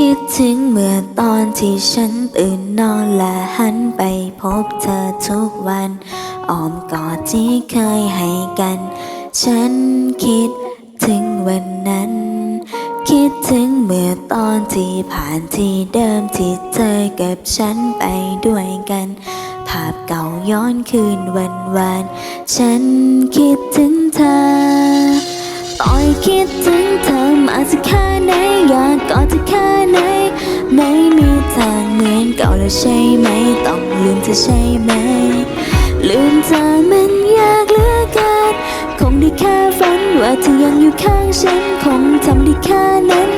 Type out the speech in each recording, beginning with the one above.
คิดถึงเมื่อนที่ฉันตื่นนอนและหันไปพบเธอทุกวันอ้อมกอดที่เคยให้กัน ฉันคิดถึงวันนั้น คิดถึงเมื่อตอนที่ผ่านที่เดิมที่เธอกับฉันไปด้วยกัน ภาพเก่าย้อนคืนวันวาน ฉันคิดถึงเธอต่อยคิด เก่าแล้วใช่ไหม ต้องลืมเธอใช่ไหม ลืมเธอมันยากเหลือเกินคงได้แค่ฝันว่าเธอยังอยู่ข้างฉัน คงทำได้แค่นั้น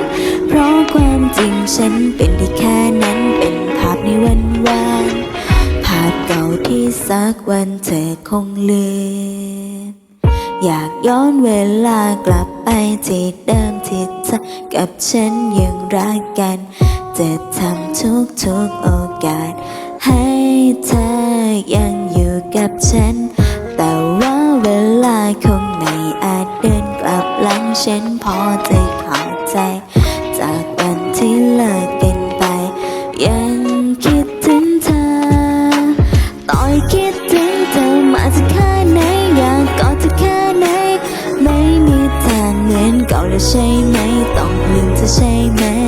เพราะความจริงฉันเป็นได้แค่นั้นเป็นภาพในวันวานภาพเก่าที่สักวันเธอคงลืมอยากย้อนเวลากลับไปที่เดิมที่เธอกับฉันยังรักกัน จะทำทุกทุกๆโอกาส ให้เธอยังอยู่กับฉัน แต่ว่าเวลาคงไม่อาจเดินกลับหลังฉันพอใจะเข้าใจ จากวันที่เลิกกันไป ยังคิดถึงเธอ ต่อยคิดถึงเธอมาสักแค่ไหนอยากกอดเธอแค่ไหนไม่มีทางเหมือนเก่าแล้วใช่ไหมต้องลืมเธอใช่ไหม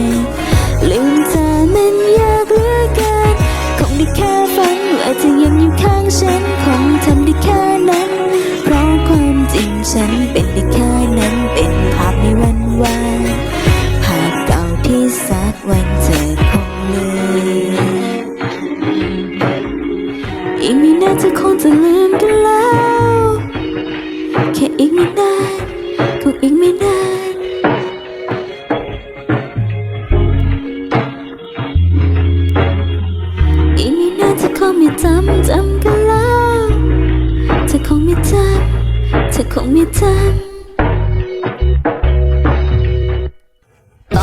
งไม่ที่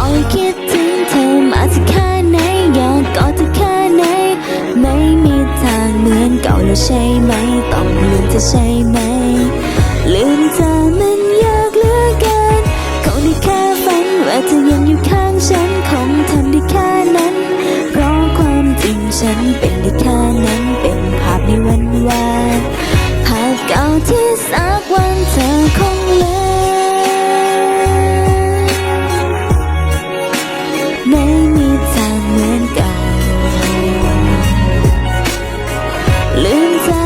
อคิดถึงเธอมาสัแค่ไหนอยากกอดเธอแค่ไหนไม่มีทางเหมือนเก่าแล้วใช่ไหม ต้องลืมเธอใช่ไหม ลืมเธอไม่ 现在。